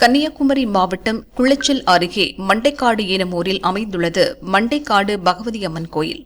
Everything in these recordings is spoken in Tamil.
கன்னியாகுமரி மாவட்டம் குளச்சல் அருகே மண்டைக்காடு எனும் ஊரில் அமைந்துள்ளது மண்டைக்காடு பகவதி அம்மன் கோயில்.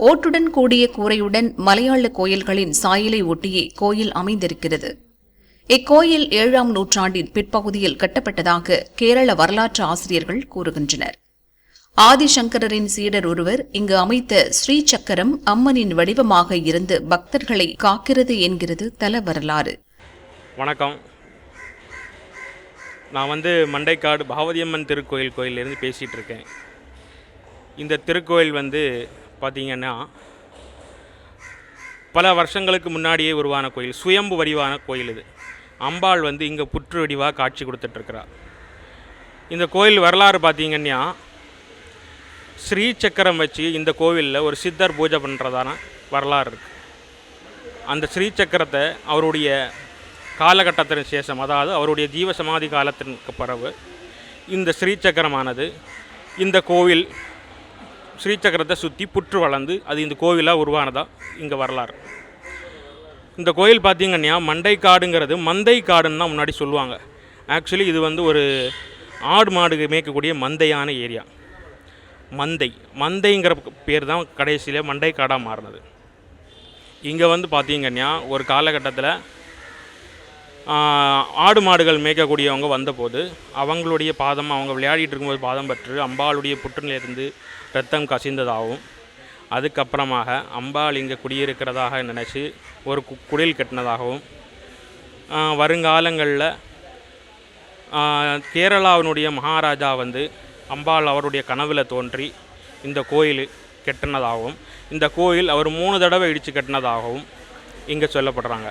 ஓட்டுடன் கூடிய கூரையுடன் மலையாள கோயில்களின் சாயலை ஒட்டியே கோயில் அமைந்திருக்கிறது. இக்கோயில் ஏழாம் நூற்றாண்டின் பிற்பகுதியில் கட்டப்பட்டதாக கேரள வரலாற்று ஆசிரியர்கள் கூறுகின்றனர். ஆதிசங்கரரின் சீடர் ஒருவர் இங்கு அமைத்த ஸ்ரீ சக்கரம் அம்மனின் வடிவமாக இருந்து பக்தர்களை காக்கிறது என்கிறது தல வரலாறு. வணக்கம். நான் வந்து மண்டைக்காடு பாவதியம்மன் திருக்கோயில் கோயிலிருந்து பேசிகிட்டு இருக்கேன். இந்த திருக்கோயில் வந்து பார்த்திங்கன்னா பல வருஷங்களுக்கு முன்னாடியே உருவான கோயில் சுயம்பு வடிவான கோயில் இது. அம்பாள் வந்து இங்கே புற்று வடிவாக காட்சி கொடுத்துட்ருக்கிறார் இந்த கோயில் வரலாறு பார்த்தீங்கன்னா ஸ்ரீ சக்கரம் வச்சு இந்த கோவிலில் ஒரு சித்தர் பூஜை பண்ணுறதான வரலாறு இருக்குது அந்த ஸ்ரீ சக்கரத்தை அவருடைய காலகட்டத்தின் சேஷம் அதாவது அவருடைய ஜீவசமாதி காலத்திற்கு பிறகு இந்த ஸ்ரீ சக்கரமானது இந்த கோவில் ஸ்ரீ சக்கரத்தை சுற்றி புற்று வளர்ந்து அது இந்த கோவிலாக உருவானதாக இங்கே வரலாறு. இந்த கோயில் பார்த்தீங்கன்னா மண்டை காடுங்கிறது மந்தை காடுன்னு தான் முன்னாடி சொல்லுவாங்க. ஆக்சுவலி இது வந்து ஒரு ஆடு மாடு மேய்க்கக்கூடிய மந்தையான ஏரியா. மந்தை. மந்தைங்கிற பேர் தான் கடைசியில் மண்டை காடாக மாறினது. இங்கே வந்து பார்த்தீங்கன்னா ஒரு காலகட்டத்தில் ஆடு மாடுகள் மேய்க்கக்கூடியவங்க வந்தபோது அவங்களுடைய பாதம் அவங்க விளையாடிட்டு இருக்கும்போது பாதம் பற்று அம்பாளுடைய புற்றுநிலையிலிருந்து ரத்தம் கசிந்ததாகவும் அதுக்கப்புறமாக அம்பாள் இங்கே குடியிருக்கிறதாக நினச்சி ஒரு கு- குடில் கட்டினதாகவும் வருங்காலங்களில் கேரளாவினுடைய மகாராஜா வந்து அம்பாள் அவருடைய கனவில் தோன்றி இந்த கோயில் கட்டினதாகவும் இந்த கோயில் அவர் மூணு தடவை இடித்து கட்டினதாகவும் இங்கே சொல்லப்படுறாங்க.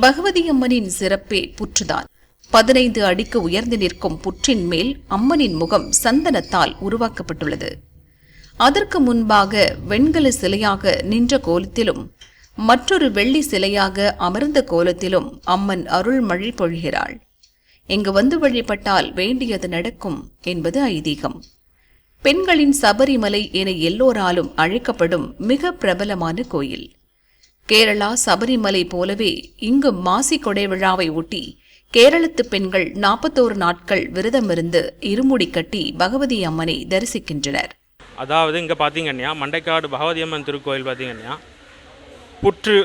பகவதி அம்மனின் சிறப்பே புற்றுதான். பதினைந்து அடிக்கு உயர்ந்து நிற்கும் புற்றின் மேல் அம்மனின் முகம் சந்தனத்தால் உருவாக்கப்பட்டுள்ளது. அதற்கு முன்பாக வெண்கல சிலையாக நின்ற கோலத்திலும் மற்றொரு வெள்ளி சிலையாக அமர்ந்த கோலத்திலும் அம்மன் அருள்மழை பொழிகிறாள். இங்கு வந்து வழிபட்டால் வேண்டியது நடக்கும் என்பது ஐதீகம். பெண்களின் சபரிமலை என எல்லோராலும் அழைக்கப்படும் மிக பிரபலமான கோயில். கேரளா சபரிமலை போலவே இங்கு மாசி கொடை விழாவை ஒட்டி கேரளத்து பெண்கள் நாற்பத்தோரு நாட்கள் விரதமிருந்து இருமுடி கட்டி பகவதி அம்மனை தரிசிக்கின்றனர். அதாவது இங்கே பார்த்தீங்கன்னா மண்டைக்காடு பகவதி அம்மன் திருக்கோயில் பார்த்தீங்கன்னா புற்று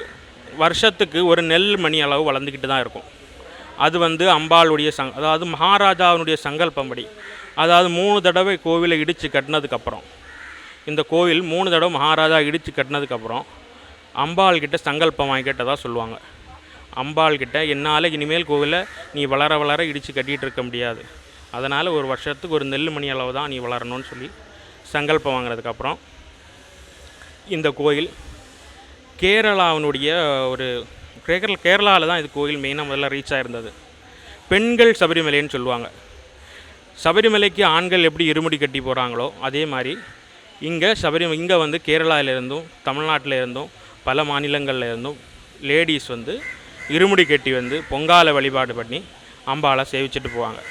வருஷத்துக்கு ஒரு நெல் மணி அளவு வளர்ந்துக்கிட்டு தான் இருக்கும். அது வந்து அம்பாளுடைய சங் அதாவது மகாராஜாவினுடைய சங்கல்பம்படி அதாவது மூணு தடவை கோவிலை இடித்து கட்டினதுக்கப்புறம் இந்த கோவில் மூணு தடவை மகாராஜா இடித்து கட்டினதுக்கப்புறம் அம்பாள் கிட்ட சங்கல்பம் வாங்கிக்கிட்டதாக சொல்லுவாங்க. அம்பாள் கிட்ட என்னால் இனிமேல் கோவிலை நீ வளர வளர இடித்து கட்டிகிட்டு இருக்க முடியாது. அதனால் ஒரு வருஷத்துக்கு ஒரு நெல் மணி அளவு தான் நீ வளரணும்னு சொல்லி சங்கல்பம் வாங்கினதுக்கப்புறம் இந்த கோயில் கேரளாவினுடைய ஒரு கேரள கேரளாவில் தான் இது கோயில் மெயினாக முதல்ல ரீச் ஆகிருந்தது பெண்கள் சபரிமலைன்னு சொல்லுவாங்க. சபரிமலைக்கு ஆண்கள் எப்படி இருமுடி கட்டி போகிறாங்களோ அதே மாதிரி இங்கே சபரி இங்கே வந்து கேரளாவிலேருந்தும் தமிழ்நாட்டில் இருந்தும் பல மாநிலங்கள்ல இருந்தும் லேடிஸ் வந்து இருமுடி கட்டி வந்து பொங்கால வழிபாடு பண்ணி அம்பாளை சேவிச்சிட்டு போவாங்க.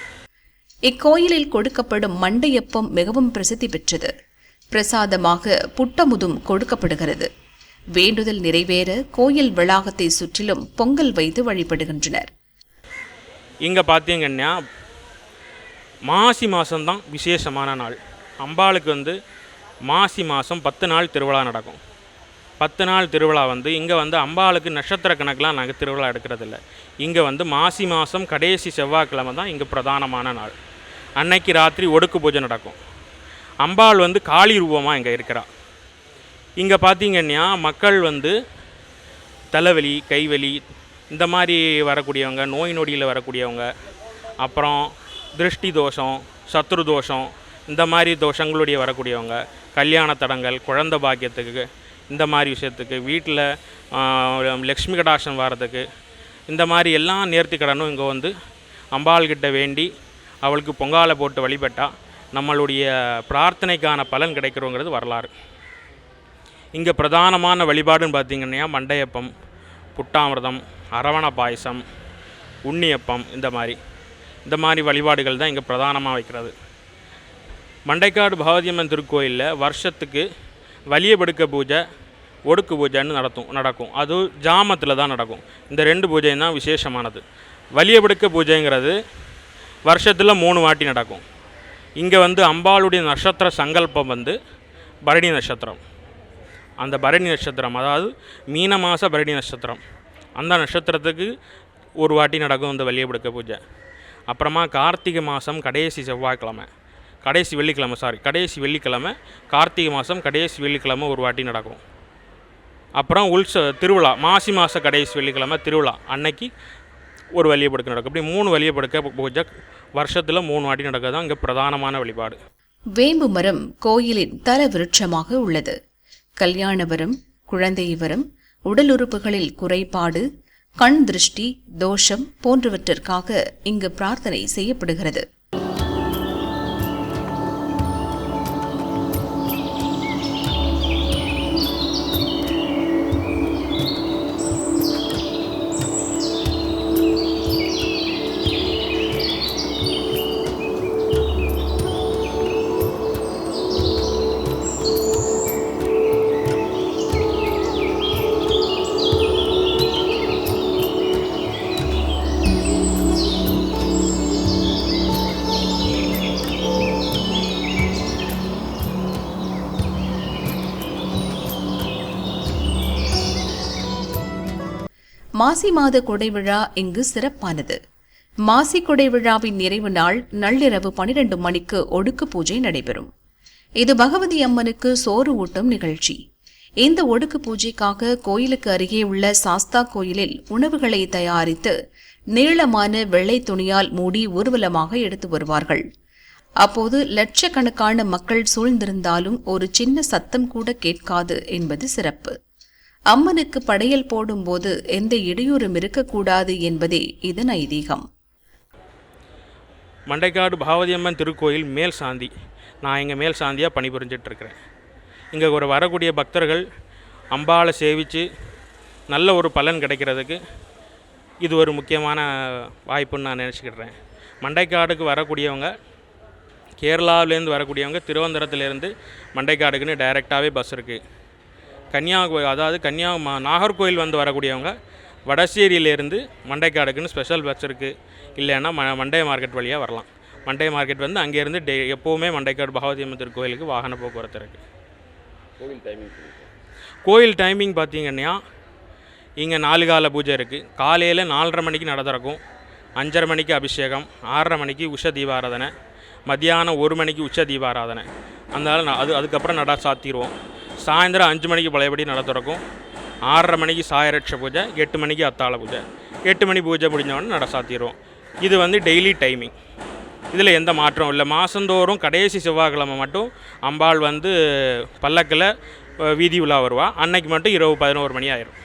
இக்கோயிலில் கொடுக்கப்படும் மண்டையப்பம் மிகவும் பிரசித்தி பெற்றது. பிரசாதமாக புட்டமுதும் கொடுக்கப்படுகிறது. வேண்டுதல் நிறைவேற கோயில் வளாகத்தை சுற்றிலும் பொங்கல் வைத்து வழிபடுகின்றனர். இங்கே பார்த்தீங்கன்னா மாசி மாதம்தான் விசேஷமான நாள். அம்பாளுக்கு வந்து மாசி மாதம் பத்து நாள் திருவிழா நடக்கும். பத்து நாள் திருவிழா வந்து இங்கே வந்து அம்பாளுக்கு நட்சத்திர கணக்கெலாம் நாங்கள் திருவிழா எடுக்கிறதில்ல. இங்கே வந்து மாசி மாதம் கடைசி செவ்வாய்க்கிழமை தான் இங்கே பிரதானமான நாள். அன்னைக்கு ராத்திரி ஒடுக்கு பூஜை நடக்கும். அம்பாள் வந்து காளி ரூபமாக இங்கே இருக்கிறா. இங்கே பார்த்தீங்கன்னா மக்கள் வந்து தலைவலி கைவலி இந்த மாதிரி வரக்கூடியவங்க நோய் நொடியில் வரக்கூடியவங்க அப்புறம் திருஷ்டி தோஷம் சத்ரு தோஷம் இந்த மாதிரி தோஷங்களுடைய வரக்கூடியவங்க கல்யாண தடங்கள் குழந்த பாக்கியத்துக்கு இந்த மாதிரி விஷயத்துக்கு வீட்டில் லக்ஷ்மி கடாட்சம் வர்றதுக்கு இந்த மாதிரி எல்லா நேர்த்தி கடனும் இங்கே வந்து அம்பாள்கிட்ட வேண்டி அவளுக்கு பொங்காலை போட்டு வழிபட்டால் நம்மளுடைய பிரார்த்தனைக்கான பலன் கிடைக்கிறோங்கிறது வரலாறு. இங்கே பிரதானமான வழிபாடுன்னு பார்த்திங்கன்னா மண்டையப்பம் புட்டாமிர்தம் அரவண பாயசம் உண்ணியப்பம் இந்த மாதிரி. இந்த மாதிரி வழிபாடுகள் தான் இங்கே பிரதானமாக வைக்கிறது. மண்டைக்காடு பகவதியம்மன் திருக்கோயிலில் வருஷத்துக்கு வலியபடுக்க பூஜை ஒடுக்கு பூஜைன்னு நடத்தும் நடக்கும். அது ஜாமத்தில் தான் நடக்கும். இந்த ரெண்டு பூஜையும் தான் விசேஷமானது. வலியபடுக்க பூஜைங்கிறது வருஷத்தில் மூணு வாட்டி நடக்கும். இங்கே வந்து அம்பாளுடைய நட்சத்திர சங்கல்பம் வந்து பரணி நட்சத்திரம். அந்த பரணி நட்சத்திரம் அதாவது மீன மாத பரணி நட்சத்திரம். அந்த நட்சத்திரத்துக்கு ஒரு வாட்டி நடக்கும் இந்த வலியபடுக்க பூஜை. அப்புறமா கார்த்திகை மாதம் கடைசி செவ்வாய்க்கிழமை. கடைசி வெள்ளிக்கிழமை சாரி கடைசி வெள்ளிக்கிழமை கார்த்திகை மாதம் கடைசி வெள்ளிக்கிழமை ஒரு வாட்டி நடக்கும். அப்புறம் உல்ச திருவிழா மாசி மாத கடைசி வெள்ளிக்கிழமை திருவிழா அன்னைக்கு ஒரு வழியப்படுக்க நடக்கும். இப்படி மூணு வழியப்படுக்க பூஜை வருஷத்தில் மூணு வாட்டி நடக்கிறது தான் இங்கே பிரதானமான வழிபாடு. வேம்பு மரம் கோயிலின் தல விருட்சமாக உள்ளது. கல்யாணவரம் குழந்தைவரம் உடல் உறுப்புகளில் குறைபாடு கண் திருஷ்டி தோஷம் போன்றவற்றிற்காக இங்கு பிரார்த்தனை செய்யப்படுகிறது. மாசி மாத கொடை விழா இங்கு சிறப்பானது. மாசி கொடை விழாவின் நிறைவு நாள் நள்ளிரவு பனிரெண்டு மணிக்கு ஒடுக்கு பூஜை நடைபெறும். இது பகவதி அம்மனுக்கு சோறு ஊட்டும் நிகழ்ச்சி. இந்த ஒடுக்கு பூஜைக்காக கோயிலுக்கு அருகே உள்ள சாஸ்தா கோயிலில் உணவுகளை தயாரித்து நீளமான வெள்ளை துணியால் மூடி ஊர்வலமாக எடுத்து வருவார்கள். அப்போது லட்சக்கணக்கான மக்கள் சூழ்ந்திருந்தாலும் ஒரு சின்ன சத்தம் கூட கேட்காது என்பது சிறப்பு. அம்மனுக்கு படையல் போடும்போது எந்த இடையூறும் இருக்கக்கூடாது என்பதே இதன் ஐதீகம். மண்டைக்காடு பாவதியம்மன் திருக்கோயில் மேல் சாந்தி. நான் இங்கே மேல் சாந்தியாக பணிபுரிஞ்சிட்ருக்கிறேன். இங்கே ஒரு வரக்கூடிய பக்தர்கள் அம்பாளை சேவித்து நல்ல ஒரு பலன் கிடைக்கிறதுக்கு இது ஒரு முக்கியமான வாய்ப்புன்னு நான் நினச்சிக்கிடுறேன். மண்டைக்காடுக்கு வரக்கூடியவங்க கேரளாவிலேருந்து வரக்கூடியவங்க திருவனந்தபுரத்துலேருந்து மண்டைக்காடுக்குன்னு டைரெக்டாகவே பஸ் இருக்குது கன்னியாகுமரி அதாவது கன்னியா நாகர்கோயில் வந்து வரக்கூடியவங்க வடசேரியிலேருந்து மண்டைக்காடுக்குன்னு ஸ்பெஷல் பஸ் இருக்குது இல்லைன்னா ம மண்டே மார்க்கெட் வழியாக வரலாம். மண்டே மார்க்கெட் வந்து அங்கேருந்து டே எப்போவுமே மண்டைக்காடு பகவதியம்மன் திருக்கோயிலுக்கு வாகன போக்குவரத்து இருக்குது கோவில் டைமிங் கோயில் டைமிங் பார்த்தீங்கன்னா இங்கே நாலு கால பூஜை இருக்குது காலையில் நாலரை மணிக்கு நட திறக்கும். அஞ்சரை மணிக்கு அபிஷேகம். ஆறரை மணிக்கு உஷ தீபாராதனை. மத்தியானம் ஒரு மணிக்கு உச்ச தீபாராதனை. அதனால் நான் அது அதுக்கப்புறம் நட சாத்திடுவோம் சாயந்தரம் அஞ்சு மணிக்கு பழையபடி நட திறக்கும். ஆறரை மணிக்கு சாயரட்ச பூஜை எட்டு மணிக்கு அத்தாள பூஜை. எட்டு மணி பூஜை முடிஞ்சவொடனே நட சாத்திடுவோம் இது வந்து டெய்லி டைமிங் இதில் எந்த மாற்றம் இல்லை. மாதந்தோறும் கடைசி செவ்வாய்க்கிழமை மட்டும் அம்பாள் வந்து பல்லக்கில் வீதி உலா வருவாள் அன்னைக்கு மட்டும் இரவு பதினோரு மணி ஆயிரும்.